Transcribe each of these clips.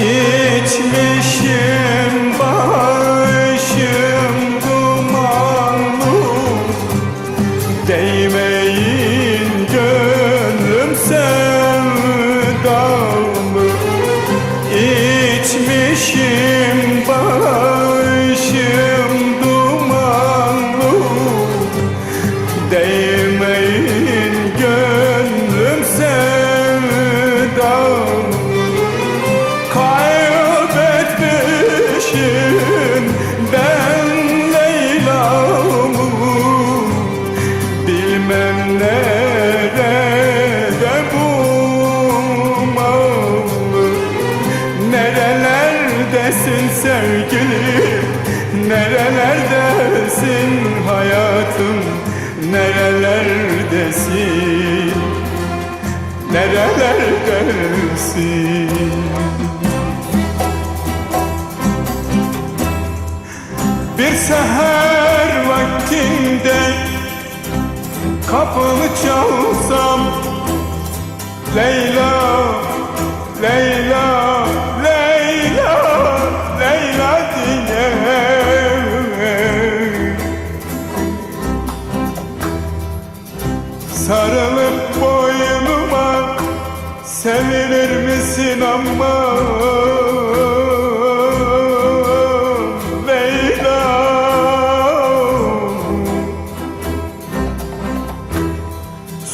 İçmişim başım dumanlı Değmeyin gönlüm sevdamı. İçmişim Nerelerdesin sevgilim? Nerelerdesin hayatım? Nerelerdesin? Nerelerdesin? Bir seher vaktinde kapını çalsam Leyla, Sarılıp boynuma sevilir misin ama? Leyla.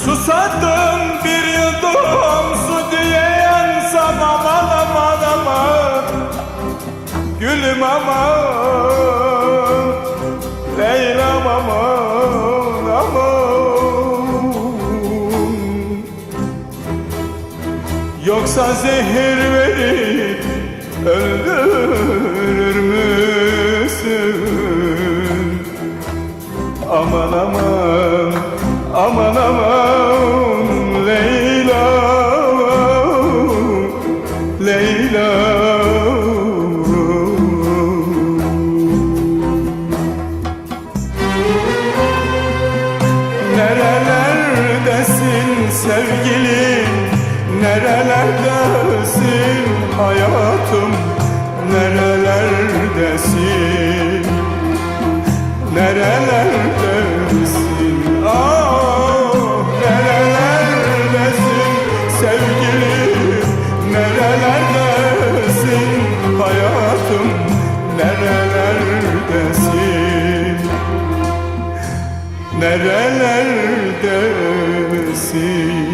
Susadım bir yudum su diye yansam aman aman aman Gülüm aman Yoksa zehir verip öldürür müsün? Aman aman aman aman Leyla Leyla Nerelerdesin sevgilim Nerelerdesin hayatım? Nerelerdesin? Nerelerdesin? Ah Nerelerdesin sevgilim? Nerelerdesin hayatım? Nerelerdesin? Nerelerdesin